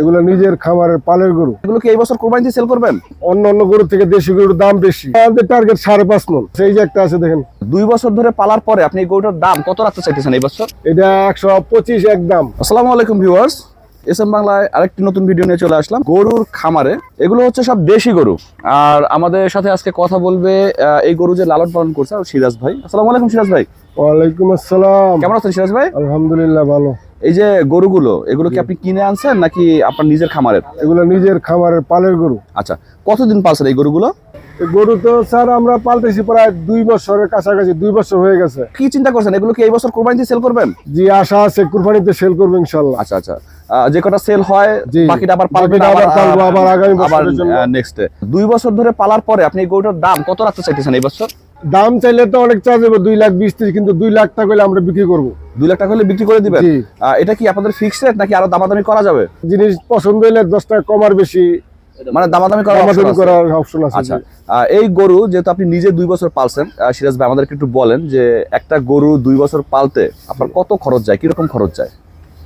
এগুলো নিজের খামারের পালের গরু। এগুলো কি এই বছর কোরবানিতে সেল করবেন? অন্য অন্য গরু থেকে দেশি গরুর দাম বেশি। আমাদের টার্গেট সাড়ে পাঁচ মন। সেই যে একটা আছে দেখেন। দুই বছর ধরে পালার পরে আপনি এই গরুটার দাম কত রাখতে চাইতেছেন এই বছর? এটা একশো পঁচিশ একদম আসসালামু আলাইকুম ভিউয়ার্স এস এম বাংলায় আরেকটি নতুন ভিডিও নিয়ে চলে আসলাম। গরুর খামারে। এগুলো হচ্ছে সব দেশি গরু। আর আমাদের সাথে আজকে কথা বলবে এই গরু যে লালন পালন করছে সিরাজ ভাই। আসসালামু আলাইকুম সিরাজ ভাই। ওয়ালাইকুম আসসালাম। কেমন আছেন সিরাজ ভাই? আলহামদুলিল্লাহ ভালো। এই যে গরুগুলো এগুলো কি আপনি কিনে আনছেন নাকি আপনার নিজের খামারের? এগুলো নিজের খামারের পালের গরু। আচ্ছা কতদিন পালছেন এই গরুগুলো? গরু তো স্যার আমরা পালতেছি প্রায় দুই বছরের কাছাকাছি দুই বছর হয়ে গেছে। কি চিন্তা করছেন? এগুলো কি এই বছর কোরবানিতে সেল করবেন? জি আশা আছে কুরবানিতে সেল করব ইনশাল্লাহ। আচ্ছা আচ্ছা। যে কটা সেল হয়। বাকিটা আবার পালবেন আবার পালবো, আবার আগামী বছরের জন্য। নেক্সট দুই বছর ধরে পালার পরে আপনি এই গরুটার দাম কত রাখতে চাইতেছেন এই বছর? দাম চাইলে তো অনেক চার্জ হবে দুই লাখ বিশ ত্রিশ কিন্তু দুই লাখ টাকা হলে আমরা বিক্রি করব। দুই লাখ টাকা হলে বিক্রি করে দিবেন? এটা কি আপনাদের ফিক্সড রেট নাকি আরও দামাদামি করা যাবে? জিনিস পছন্দ হলে দশ টাকা কমার বেশি মানে দামাদামি? করার অপশন আছে? আচ্ছা। এই গরু যেহেতু আপনি নিজে দুই বছর পালছেন সিরাজ ভাই আমাদেরকে একটু বলেন যে একটা গরু দুই বছর পালতে আপনার কত খরচ যায়? কীরকম খরচ যায়?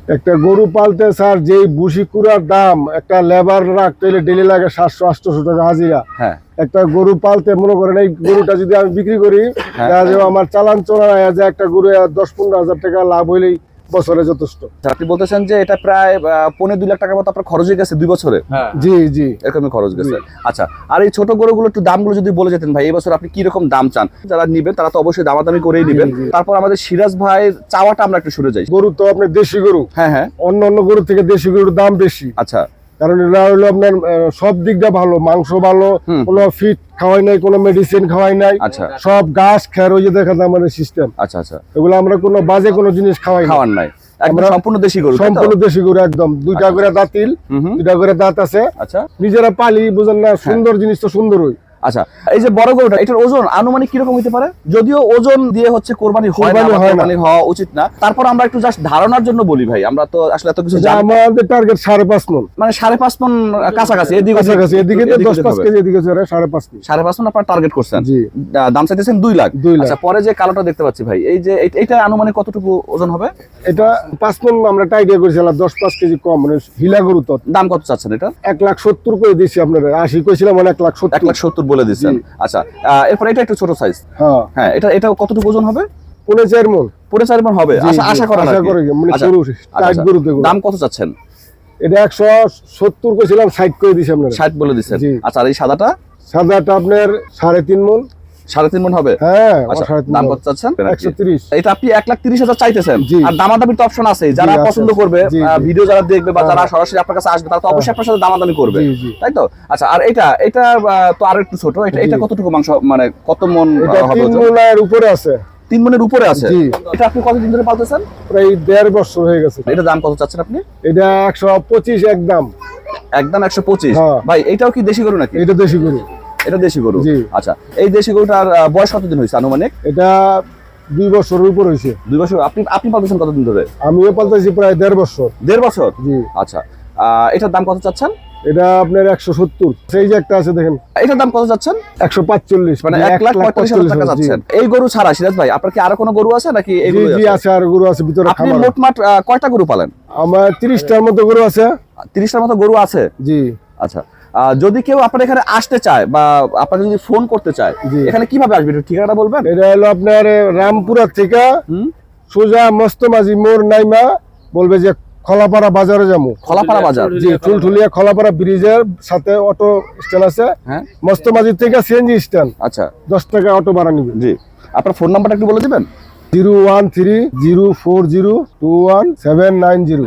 একটা গরু পালতে স্যার যেই বুসি কুড়ার দাম একটা লেবার রাখতে হলে ডেলি লাগে সাতশো আটশোশো টাকা হাজিরা হ্যাঁ একটা গরু পালতে মনে করেন এই গরুটা যদি আমি বিক্রি করি হ্যাঁ। আমার চালান চলা একটা গরু দশ পনেরো হাজার টাকা লাভ হইলেই বছরে যথেষ্ট। আচ্ছা, আপনি বলতেছেন যে এটা প্রায় পনেরো দুই লাখ টাকার মতো আপনার খরচ হয়ে গেছে দুই বছরে? জি জি। এরকম খরচ গেছে। আচ্ছা আর এই ছোট গরুগুলো একটু দামগুলো যদি বলে যেতেন ভাই এই বছর আপনি কি রকম দাম চান? যারা নিবেন তারা তো অবশ্যই দামাদামি করেই নিবেন। তারপর আমাদের সিরাজ ভাই চাওয়াটা আমরা একটু শুনে যাই। গরু তো আপনার দেশি গরু। হ্যাঁ হ্যাঁ। অন্য অন্য গরু থেকে দেশি গরুর দাম বেশি। আচ্ছা। কারণ এটা হলো আপনার সব দিকটা ভালো মাংস ভালো। কোনো ফিট খাওয়াই নাই কোনো মেডিসিন খাওয়াই নাই আচ্ছা। সব গাছ খের ওই যে দেখা আমাদের সিস্টেম আচ্ছা আচ্ছা। এগুলো আমরা কোনো বাজে কোনো জিনিস খাওয়াই খাওয়ার নাই। সম্পূর্ণ দেশি গরু সম্পূর্ণ দেশি গরু একদম। দুইটা আচ্ছা, করে দাঁতিল দুইটা করে দাঁত আছে। আচ্ছা। নিজেরা পালি বুঝেন না সুন্দর জিনিস তো সুন্দরই। আচ্ছা এই যে বড় গরুটা এটার ওজন আনুমানিক কীরকম হতে পারে? যদিও ওজন দিয়ে হচ্ছে কোরবানি হয় না। হওয়া উচিত না। তারপর আমরা একটু জাস্ট ধারণার জন্য বলি ভাই। আমরা তো আসলে এত কিছু জানি আমাদের টার্গেট সাড়ে পাঁচ মন। মানে সাড়ে পাঁচ মন কাছাকাছি এদিকে কাছাকাছি এদিকে দশ পাঁচ। কেজি এদিকে চড়ে সাড়ে পাঁচ কেজি সাড়ে পাঁচ মন আপনার টার্গেট করছেন। জি। দাম চাইতেছেন দুই লাখ। দুই লাখ। আচ্ছা পরে যে কালোটা দেখতে পাচ্ছি ভাই এই যে এইটা আনুমানিক কতটুকু ওজন হবে? এটা পাঁচ মন আমরা টাইডিয়া করেছিলাম দশ পাঁচ কেজি কম মানে হিলা গরু তো। দাম কত চাচ্ছেন এটা? এক লাখ সত্তর করে দিয়েছি আপনার। আশি করেছিলাম মানে এক লাখ এক সত্তর লাখ সত্তর বলে দিচ্ছেন। আচ্ছা এরপর এটা একটু ছোট সাইজ হ্যাঁ। হ্যাঁ এটা এটা কতটুকু ওজন হবে? পনেরো চার মন। পুরো চার মন হবে। আশা আশা করা আশা করে মানে আচ্ছা, আচ্ছা, আচ্ছা। দাম কত চাচ্ছেন? এটা একশো সত্তর করেছিলাম ষাট করে দিয়েছি আপনার। ষাট বলে দিচ্ছেন। আচ্ছা আর এই সাদাটা? সাদাটা আপনার সাড়ে তিন মন। সাড়ে তিন মন হবে? হ্যাঁ আচ্ছা দাম কত চাচ্ছেন? একশো তিরিশ। এটা আপনি এক লাখ তিরিশ হাজার চাইতেছেন। আর দামাদামির তো অপশন আছে যারা পছন্দ করবে। ভিডিও যারা দেখবে বা হ্যাঁ। যারা সরাসরি আপনার কাছে আসবে তারা তো অবশ্যই আপনার সাথে দামাদামি করবে। তাই তো? আচ্ছা আর এটা এটা তো আরও একটু ছোট। এটা এটা কতটুকু মাংস মানে কত মন হবে উপরে আছে। তিন মনের উপরে আছে? এটা আপনি কতদিন ধরে পালতেছেন? প্রায় দেড় বছর হয়ে গেছে। এটা দাম কত চাচ্ছেন আপনি? এটা একশো পঁচিশ একদম। একদম একশো পঁচিশ। হ্যাঁ। ভাই এটাও কি দেশি গরু নাকি? এটা দেশি গরু। এটা দেশি গরু? আচ্ছা এই দেশি গরুটার বয়স কতদিন হয়েছে আনুমানিক? এটা দুই বছরের উপর হয়েছে। দুই বছর আপনি আপনি পালতেছেন কতদিন ধরে? আমিও পালতেছি প্রায় দেড় বছর। দেড় বছর? জি। আচ্ছা এটার দাম কত চাচ্ছেন? এটা আপনার একশো সত্তর। সেই যে একটা আছে দেখেন। এটার দাম কত চাচ্ছেন? একশো পাঁচচল্লিশ মানে এক লাখ পঁয়তাল্লিশ হাজার টাকা যাচ্ছেন এই গরু ছাড়া সিরাজ ভাই আপনার কি আরও কোনো গরু আছে নাকি জি আছে? আর গরু আছে ভিতরে আপনি মোটমাট কয়টা গরু পালেন? আমার তিরিশটার মতো গরু আছে। তিরিশটার মতো গরু আছে? জি। আচ্ছা যদি কেউ আপনার এখানে আসতে চায় বা আপনাকে যদি ফোন করতে চায়। এখানে কীভাবে আসবে? একটু ঠিকানাটা বলবেন? এটা হলো আপনার রামপুরা থেকে সোজা মস্তমাজি মোর নাইমা বলবে যে খলাপাড়া বাজারে যাব। খোলাপাড়া বাজার। জি টুলটুলিয়া খলাপাড়া। ব্রিজের সাথে অটো স্ট্যান্ড আছে। হ্যাঁ। মস্তমাজি থেকে সিএনজি স্ট্যান্ড আচ্ছা। দশ টাকা অটো ভাড়া নিবে। জি। আপনার ফোন নাম্বারটা একটু বলে দিবেন? Zero one three zero four zero two one seven nine zero.